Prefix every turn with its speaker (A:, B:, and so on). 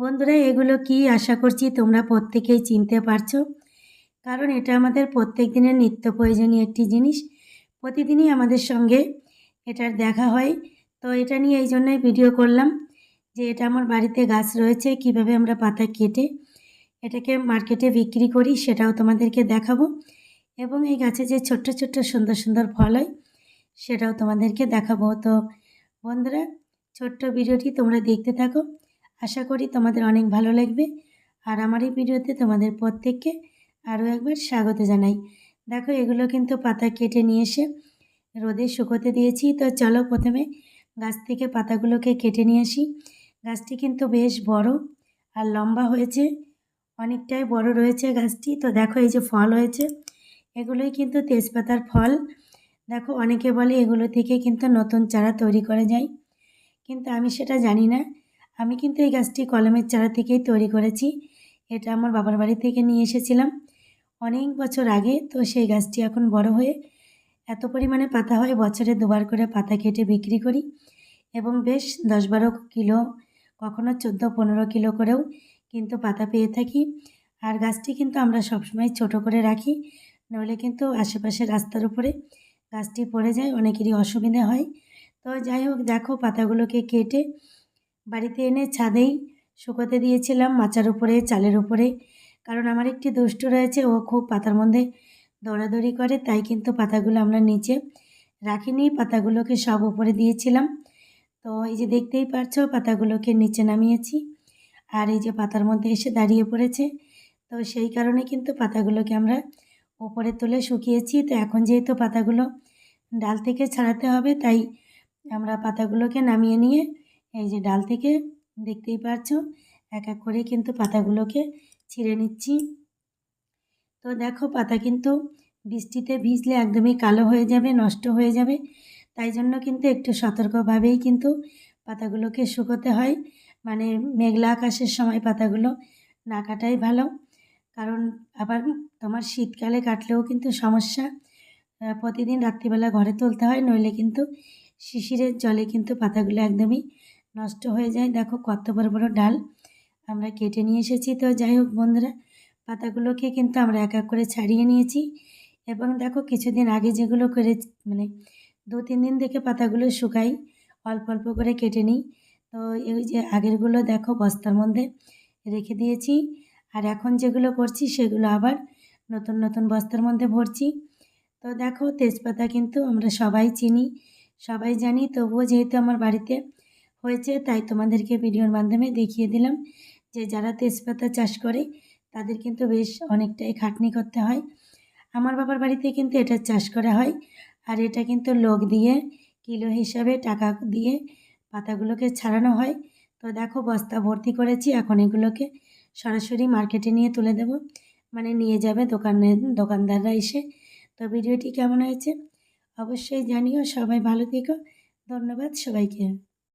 A: বন্ধুরা, এগুলো কি আশা করছি তোমরা প্রত্যেকেই চিনতে পারছ। কারণ এটা আমাদের প্রত্যেক দিনের নিত্য প্রয়োজনীয় একটি জিনিস। প্রতিদিনই আমাদের সঙ্গে এটার দেখা হয়। তো এটা নিয়ে এই জন্যই ভিডিও করলাম যে এটা আমার বাড়িতে গাছ রয়েছে, কীভাবে আমরা পাতা কেটে এটাকে মার্কেটে বিক্রি করি সেটাও তোমাদেরকে দেখাবো। এবং এই গাছে যে ছোট্ট ছোট্ট সুন্দর সুন্দর ফল হয় সেটাও তোমাদেরকে দেখাবো। তো বন্ধুরা, ছোট্ট ভিডিওটি তোমরা দেখতে থাকো। আশা করি তোমাদের অনেক ভালো লাগবে। আর আমার এই ভিডিওতে তোমাদের প্রত্যেককে আরও একবার স্বাগত জানাই। দেখো, এগুলো কিন্তু পাতা কেটে নিয়ে এসে রোদে শুকোতে দিয়েছি। তো চলো প্রথমে গাছ থেকে পাতাগুলোকে কেটে নিয়ে আসি। গাছটি কিন্তু বেশ বড় আর লম্বা হয়েছে, অনেকটাই বড় রয়েছে গাছটি। তো দেখো, এই যে ফল হয়েছে, এগুলোই কিন্তু তেজপাতার ফল। দেখো, অনেকে বলে এগুলো থেকে কিন্তু নতুন চারা তৈরি করা যায়। কিন্তু আমি সেটা জানি না। আমি কিন্তু এই গাছটি কলমের চারা থেকেই তৈরি করেছি। এটা আমার বাবার বাড়ি থেকে নিয়ে এসেছিলাম। অনেক বছর আগে তো সেই গাছটি এখন বড় হয়ে এত পরিমাণে পাতা হয়, বছরে দুবার করে পাতা কেটে বিক্রি করি এবং বেশ দশ বারো কিলো, কখনো চোদ্দ, পনেরো কিলো করেও কিন্তু পাতা পেয়ে থাকি। আর গাছটি কিন্তু আমরা সবসময় ছোট করে রাখি, নইলে কিন্তু আশেপাশে রাস্তার উপরে গাছটি পড়ে যায়, অনেকেরই অসুবিধা হয়। তো যাই হোক, দেখো পাতাগুলোকে কেটে বাড়িতে এনে ছাদেই শুকোতে দিয়েছিলাম মাচার উপরে, চালের উপরে। কারণ আমার একটি দুষ্টু রয়েছে, ও খুব পাতার মধ্যে দৌড়াদৌড়ি করে, তাই কিন্তু পাতাগুলো আমরা নিচে রাখিনি, পাতাগুলোকে সব উপরে দিয়েছিলাম। তো এই যে দেখতেই পারছ, পাতাগুলোকে নিচে নামিয়েছি। আর এই যে পাতার মধ্যে এসে দাঁড়িয়ে পড়েছে, তো সেই কারণে কিন্তু পাতাগুলোকে আমরা ওপরে তুলে শুকিয়েছি। তো এখন যেহেতু পাতাগুলো ডাল থেকে ছাড়াতে হবে, তাই আমরা পাতাগুলোকে নামিয়ে নিয়ে এই যে ডাল থেকে দেখতেই পারছ, এক এক করে কিন্তু পাতাগুলোকে ছিঁড়ে নিচ্ছি। তো দেখো পাতা কিন্তু বৃষ্টিতে ভিজলে একদমই কালো হয়ে যাবে, নষ্ট হয়ে যাবে। তাই জন্য কিন্তু একটু সতর্কভাবেই কিন্তু পাতাগুলোকে শুকোতে হয়। মানে মেঘলা আকাশের সময় পাতাগুলো না কাটাই ভালো। কারণ আবার তোমার শীতকালে কাটলেও কিন্তু সমস্যা। প্রতিদিন রাত্রিবেলা ঘরে তুলতে হয়, নইলে কিন্তু শিশিরের জলে কিন্তু পাতাগুলো একদমই নষ্ট হয়ে যায়। দেখো কত বড় বড় ডাল আমরা কেটে নিয়ে এসেছি। তো যাই হোক বন্ধুরা, পাতাগুলোকে কিন্তু আমরা এক এক করে ছাড়িয়ে নিয়েছি এবং দেখো কিছুদিন আগে যেগুলো করে মানে দু তিন দিন থেকে পাতাগুলো শুকাই, অল্প অল্প করে কেটে নিই। তো এই যে আগেরগুলো দেখো বস্তার মধ্যে রেখে দিয়েছি আর এখন যেগুলো করছি সেগুলো আবার নতুন নতুন বস্তার মধ্যে ভরছি। তো দেখো তেজপাতা কিন্তু আমরা সবাই চিনি, সবাই জানি, তবুও যেহেতু আমার বাড়িতে হয়েছে, তাই তোমাদেরকে ভিডিওর মাধ্যমে দেখিয়ে দিলাম যে যারা তেজপাতা চাষ করে, তাদের কিন্তু বেশ অনেকটাই খাটনি করতে হয়। আমার বাবার বাড়িতে কিন্তু এটা চাষ করা হয় আর এটা কিন্তু লোক দিয়ে, কিলো হিসাবে টাকা দিয়ে পাতাগুলোকে ছাড়ানো হয়। তো দেখো, বস্তা ভর্তি করেছি, এখন এগুলোকে সরাসরি মার্কেটে নিয়ে তুলে দেব। মানে নিয়ে যাবে দোকানে, দোকানদাররা এসে। তো ভিডিওটি কেমন হয়েছে? অবশ্যই জানিও। সবাই ভালো থেকো। ধন্যবাদ সবাইকে।